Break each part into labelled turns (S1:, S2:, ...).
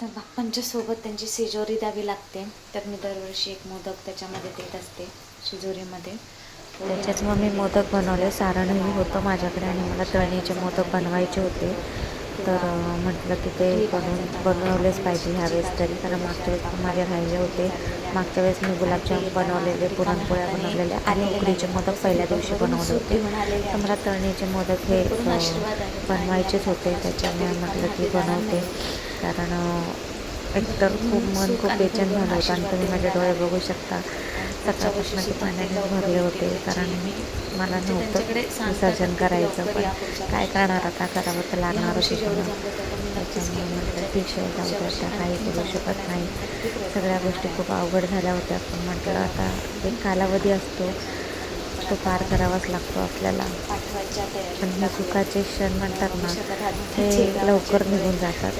S1: तर बाप्पांच्या सोबत त्यांची शिजोरी द्यावी लागते. तर मी दरवर्षी एक मोदक त्याच्यामध्ये देत असते शिजोरीमध्ये.
S2: त्याच्यात मग मी मोदक बनवले. सारणही होतं माझ्याकडे आणि मला तळणीचे मोदक बनवायचे होते. तर म्हटलं की ते बनवून बनवलेच पाहिजे ह्यावेळेस तरी. कारण मागच्या वेळेस माझे राहिले होते. मागच्या वेळेस मी गुलाबजाम बनवलेले पुरणपोळ्या बनवलेल्या आणि उकडीचे मोदक पहिल्या दिवशी बनवले होते. तर मला तळणीचे मोदक हे बनवायचेच होते. त्याच्यामुळे म्हटलं की बनवते. कारण एकतर खूप मन खूप बेचैन झालं होतं आणि तुम्ही माझे डोळे बघू शकता. सकाळपासून ते पाण्याने भरले होते कारण मला नव्हतं विसर्जन करायचं पण काय करणार आता? करावं तर लागणारच होतं त्याच्यामुळे म्हटलं ठीक आहे जाऊ दे आता काही करू शकत नाही. सगळ्या गोष्टी खूप अवघड झाल्या होत्या. पण म्हटलं आता एक कालावधी असतो. तो पार करावाच लागतो आपल्याला.
S1: पाठवायच्या
S2: पण हे सुखाचे क्षण म्हणतात ना ते लवकर निघून जातात.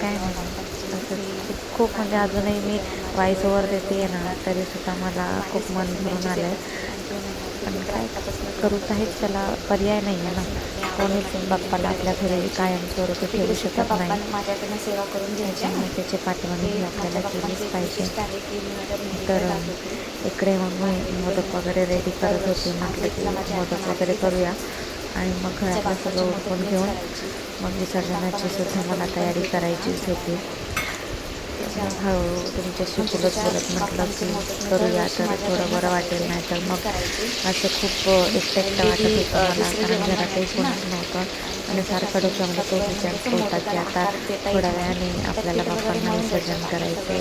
S2: काय म्हणतात खूप म्हणजे अजूनही मी व्हॉइस ओव्हर देते ना तरीसुद्धा मला खूप मन भरून आलं आहे काय करू काहीच त्याला पर्याय नाही आहे ना. कोणीच बाप्पाला आपल्या घरी कायमस्वरूपी ठेवू शकत नाही.
S1: माझ्याकडनं सेवा करून घ्यायची
S2: त्याच्यामुळे त्याची पाठवणी आपल्याला केलीच पाहिजे.
S1: आहे
S2: तर. इकडे मग मी मोदक वगैरे रेडी करत होते. म्हटलं की मोदक वगैरे करूया. आणि मग घरातलं सगळं उठून घेऊन मग विसर्जनाची सुद्धा मला तयारी करायचीच होती. हळूहळू तुमच्याशी बोलत बोलत म्हटलं की करूया तर थोडं बरं वाटेल नाही तर मग असं खूप एकटं वाटत होतं मला कारण घरातही कोणीच नव्हतं. आणि सारखं डोक्यामध्ये तो विचार होता की आता थोड्या वेळाने आपल्याला बाप्पांना विसर्जन करायचं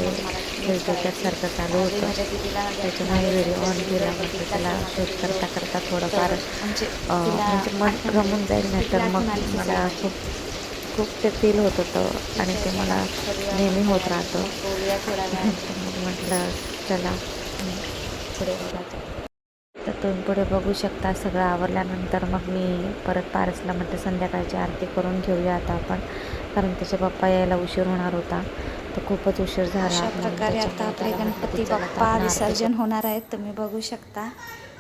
S2: हे डोक्यात सारखं चालू होतं.
S1: दिदीला
S2: त्याच्यामुळे व्हिडिओ ऑन केला म्हटलं त्याला शूट करता करता थोडंफार
S1: म्हणजे
S2: म्हणजे मन रमून जाईल नाही तर मग मला खूप खूप ते फील होत होतं आणि ते मला नेहमी होत राहतं. म्हटलं चला
S1: पुढे बघा
S2: तर तुम्ही पुढे बघू शकता सगळं आवरल्यानंतर मग मी परत पारसला म्हणते संध्याकाळची आरती करून घेऊया आता आपण. कारण त्याचे पप्पा यायला उशीर होणार होता. तर खूपच उशीर झाला.
S1: अशा प्रकारे आता आपले
S2: म्हटलं
S1: गणपती बाप्पा विसर्जन होणार आहेत. तुम्ही बघू शकता.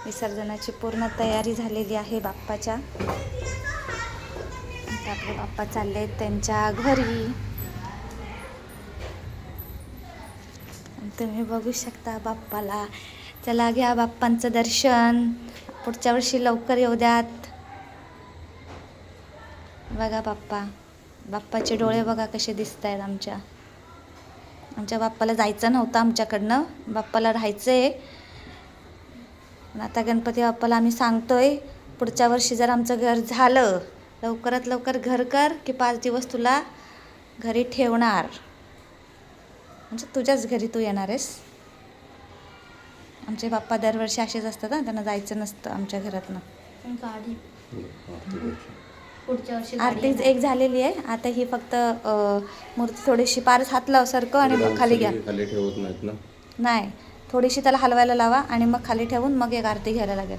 S1: विसर्जनाची पूर्ण तयारी झालेली आहे बाप्पाच्या. आपले बाप्पा चालले आहेत त्यांच्या घरी. तुम्ही बघू शकता बाप्पाला. चला घ्या बाप्पांचं दर्शन. पुढच्या वर्षी लवकर येऊ द्यात. बघा बाप्पा. बाप्पाचे डोळे बघा कसे दिसत आहेत आमच्या. आमच्या बाप्पाला जायचं नव्हतं आमच्याकडनं. बाप्पाला राहायचं आहे आता गणपती बाप्पाला आम्ही सांगतोय पुढच्या वर्षी जर आमचं घर झालं लवकरात लवकर घर कर की पाच दिवस तुला घरी ठेवणार. म्हणजे तुझ्याच घरी तू येणार आहेस. आमचे बाप्पा दरवर्षी असेच असतात ना त्यांना जायचं नसतं आमच्या घरातनं.
S3: गाडी. पुढच्या वर्षी
S1: आरती एक झालेली आहे. आता ही फक्त मूर्ती थोडीशी पारच हात लाव सारखं आणि मग खाली घ्या.
S4: खाली ठेवत नाहीत ना?
S1: नाही. थोडीशी त्याला हलवायला लावा आणि मग खाली ठेवून मग एक आरती घ्यायला लागेल.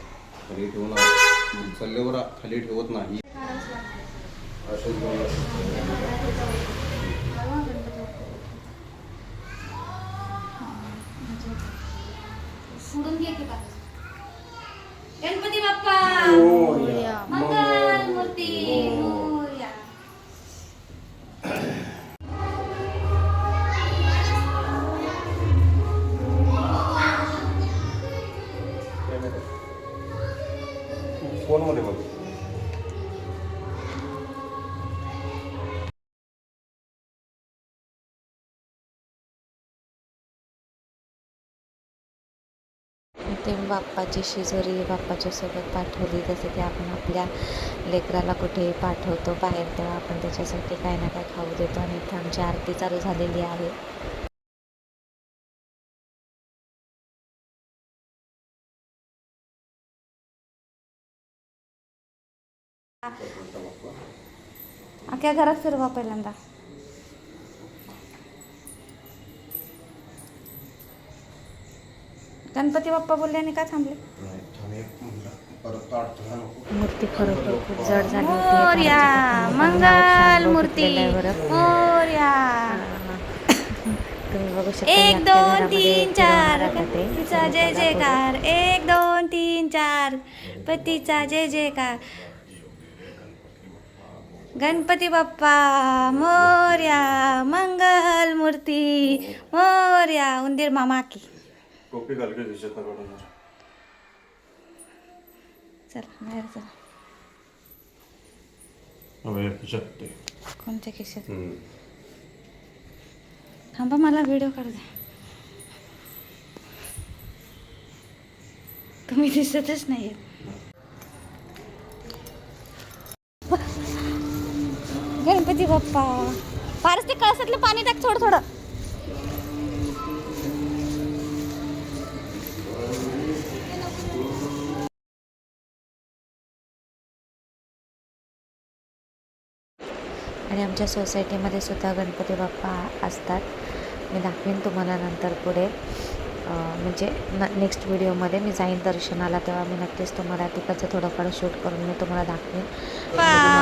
S4: खाली ठेवून सल्लेवर खाली ठेवत नाही. असेच घेऊन
S3: सोडून घे
S2: ते बाप्पाची शिजोरी बाप्पाच्यासोबत पाठवली. जसं की आपण आपल्या लेकराला कुठेही पाठवतो बाहेर तेव्हा आपण त्याच्यासाठी काय ना काय खाऊ देतो. आणि इथे आमची आरती चालू झालेली आहे.
S1: अख्ख्या घरात फिरवा पहिल्यांदा. गणपती बाप्पा बोलले आणि का थांबले?
S2: मूर्ती खरोखर खूप जड झाली होती.
S1: मोरया मंगल मूर्ती मोरया
S2: तुम्ही बघू शकता
S1: एक दोन तीन चार. पतीचा जय जयकार. एक दोन तीन चार पतीचा जय जयकार. गणपती बाप्पा मोर्या मंगल मूर्ती मोर्या उंदीर मामा की.
S4: टोपी घाल की दिसत काढून
S1: चल बाहेर चल कोणत्या खिशात? थांबा मला व्हिडिओ काढू द्या तुम्ही दिसतच नाही गणपती बाप्पा. फारच ते कळसातलं पाणी टाक थोडं थोडं.
S2: आमच्या सोसायटीमध्ये सुद्धा गणपती बाप्पा असतात. मी दाखवेन तुम्हाला नंतर पुढे. म्हणजे न नेक्स्ट व्हिडिओमध्ये मी जाईन दर्शनाला तेव्हा मी नक्कीच तुम्हाला तिकडचं थोडंफार शूट करून मी तुम्हाला दाखवेन.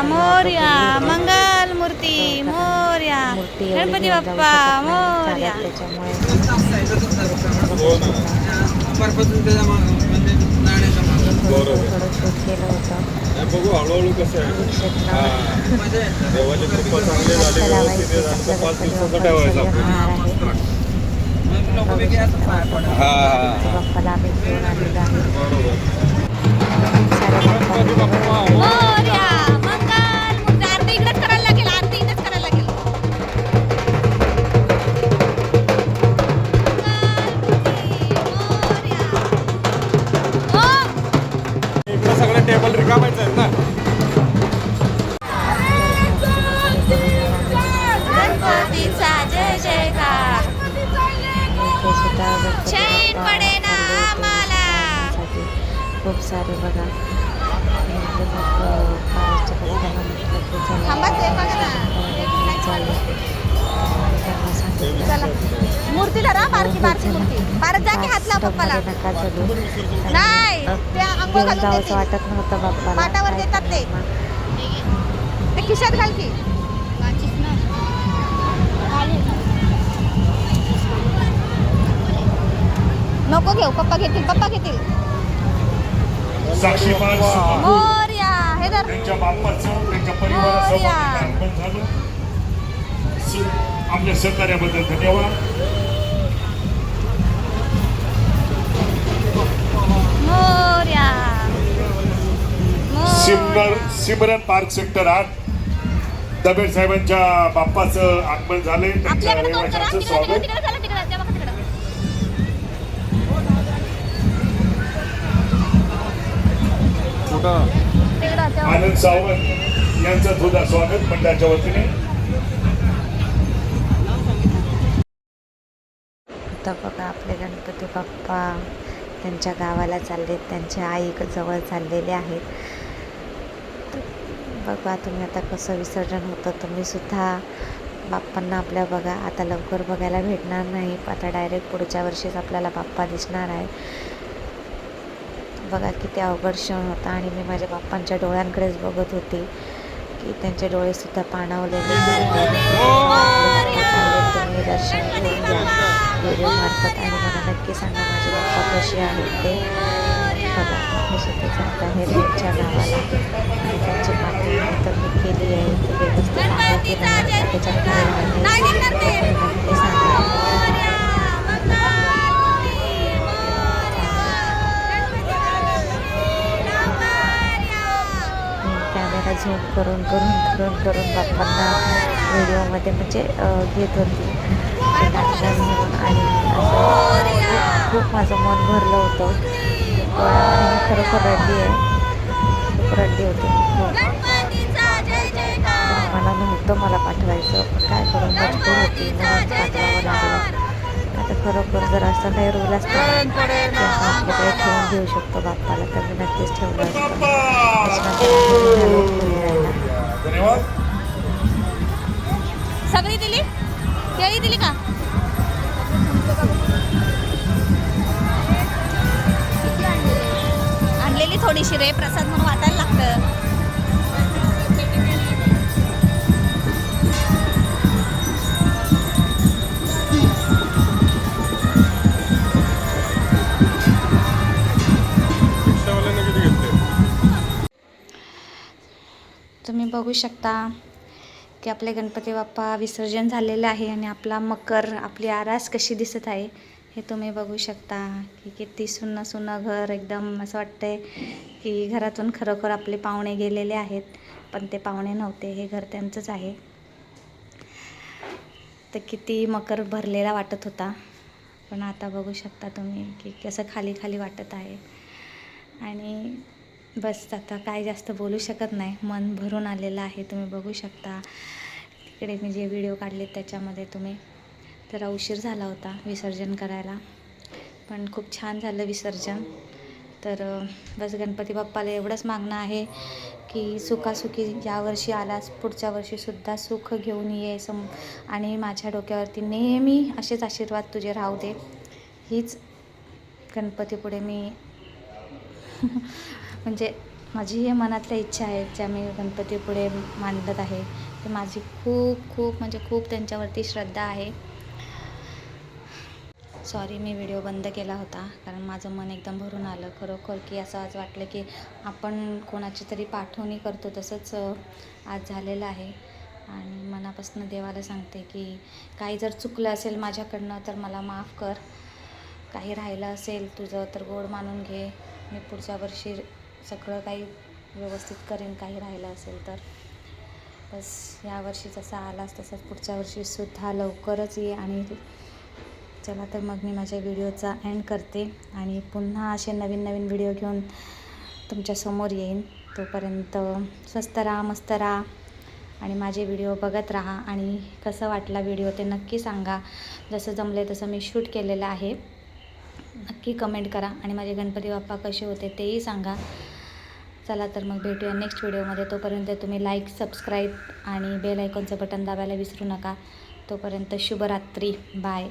S1: मोर्या मंगल मूर्ती मोर्या
S2: मूर्ती
S1: गणपती बाप्पा मोर्या.
S2: त्याच्यामुळे. थोडं शूट केलं होतं.
S5: बघू हळूहळू कसं आहे. देवाची कृपा चांगली झाली व्यवस्थित आहे, आता पाच दिवसाचं ठेवायचं आपलं. हा.
S2: सारे बघा. म्हणजे म्हटलं की त्यांना सांगितलं
S1: मूर्ती धरा बारकी बारकी मूर्ती. बारक जा की हात लाव पप्पाला.
S2: नका चलू.
S1: नाही
S2: जावंसं. वाटत नव्हतं
S1: पाटावर
S2: काय
S1: देतात ते. ते खिशात घाल की. नको घेऊ पप्पा घेतील पप्पा घेतील.
S6: सुखा
S1: मोर्या हे
S6: त्यांच्या बाप्पाचं त्यांच्या परिवारासोबत
S1: मोरया.
S6: नामांकन झालं. आपल्या सहकार्याबद्दल धन्यवाद.
S1: मोर्या. मोर-
S6: सिमर सिमरन पार्क सेक्टर आठ. दबेड साहेबांच्या बाप्पाचं आगमन झालंय. त्यांच्या रहिवाशांचं स्वागत. आनंद सावंत यांचं सुद्धा स्वागत मंडळाच्या वतीने.
S2: आता बघा आपले गणपती बाप्पा त्यांच्या गावाला चाललेत त्यांच्या आई जवळ चाललेले आहेत. बघा तुम्ही आता कसं विसर्जन होतं. तुम्ही सुद्धा बाप्पांना आपल्या बघा आता लवकर बघायला भेटणार नाही. आता डायरेक्ट पुढच्या वर्षीच आपल्याला बाप्पा दिसणार आहे. बघा किती अवघड क्षण होता आणि मी माझ्या बाप्पांच्या डोळ्यांकडेच बघत होते की त्यांचे डोळेसुद्धा पाणावलेले तुम्ही दर्शन घेऊन घ्या व्हिडिओ मार्फत आणि मला नक्की सांगा माझे बाप्पा कसे आहेत ते. बघा हे सुद्धा जात आहे त्यांच्या गावाला आणि त्यांची पाठी तर मी केली आहे. ते व्यवस्थित आहे त्याच्यात नक्की सांगा
S1: मोर्या मंगलमूर्ती मोर्या
S2: कॅमेरा झूम करून करून करून करून बाप्पांना व्हिडिओमध्ये म्हणजे घेत होती. म्हणून आणि असं खूप माझं मन भरलं होतं. खरोखर रडली आहे. खूप रडली होती. हो. मला नव्हतं मला पाठवायचं. काय करून मजबूर होती. म्हणून पाठवावं लागलं. तर खरोखर जर असं काही रोल असतं आपल्याकडे ठेवून घेऊ शकतो बाप्पाला. तर मी नक्कीच ठेवलं असतं.
S1: सगळी दिली? केळी दिली का? आणलेली थोडीशी रे प्रसाद म्हणून वाटायला लागतं. बघू शकता की आपले गणपती बाप्पा विसर्जन झालेलं आहे आणि आपला मकर आपली आरास कशी दिसत आहे हे तुम्ही बघू शकता की किती सुन्न सुन्न घर एकदम असं वाटतंय की घरातून खरोखर आपले पाहुणे गेलेले आहेत पण ते पाहुणे नव्हते हे घर त्यांचंच आहे. तर किती मकर भरलेला वाटत होता. पण आता बघू शकता तुम्ही की कसं खाली खाली वाटत आहे. आणि बस आता काय जास्त बोलू शकत नाही. मन भरून आलेलं आहे तुम्ही बघू शकता. तिकडे मी जे व्हिडिओ काढले त्याच्यामध्ये तुम्ही. जरा उशीर झाला होता विसर्जन करायला. पण खूप छान झालं विसर्जन. तर बस गणपती बाप्पाला एवढंच मागणं आहे की सुखासुखी यावर्षी आलास पुढच्या वर्षीसुद्धा सुख घेऊन ये सम आणि माझ्या डोक्यावरती नेहमी असेच आशीर्वाद तुझे राहू दे. हीच गणपतीपुढे मी म्हणजे माझी हे मनातल्या इच्छा आहेत ज्या मी गणपतीपुढे मांडत आहे. ते माझी खूप खूप म्हणजे खूप त्यांच्यावरती श्रद्धा आहे. सॉरी मी व्हिडिओ बंद केला होता. कारण माझं मन एकदम भरून आलं. खरोखर की असं आज वाटलं की आपण कोणाची तरी पाठवणी करतो तसंच आज झालेलं आहे. आणि मनापासून देवाला सांगते की काही जर चुकलं असेल माझ्याकडनं तर मला माफ कर. काही राहिलं असेल तुझं तर गोड मानून घे. मी पुढच्या वर्षी सगळं काही व्यवस्थित करेन काही राहिलं असेल तर. बस यावर्षी जसा आलास तसंच पुढच्या वर्षीसुद्धा लवकरच ये आणि चला तर मग मी माझ्या व्हिडिओचा एंड करते आणि पुन्हा असे नवीन नवीन व्हिडिओ घेऊन तुमच्यासमोर येईन. तोपर्यंत स्वस्त राहा मस्त राहा आणि माझे व्हिडिओ बघत राहा आणि कसं वाटला व्हिडिओ ते नक्की सांगा. जसं जमले तसं मी शूट केलेलं आहे. नक्की कमेंट करा आणि माझे गणपती बाप्पा कसे होते तेही सांगा. चला तर मग भेटूया नेक्स्ट व्हिडिओमध्ये तोपर्यंत तुम्ही लाईक सबस्क्राईब आणि बेल आयकॉनचं बटन दाबायला विसरू नका. तोपर्यंत शुभरात्री. बाय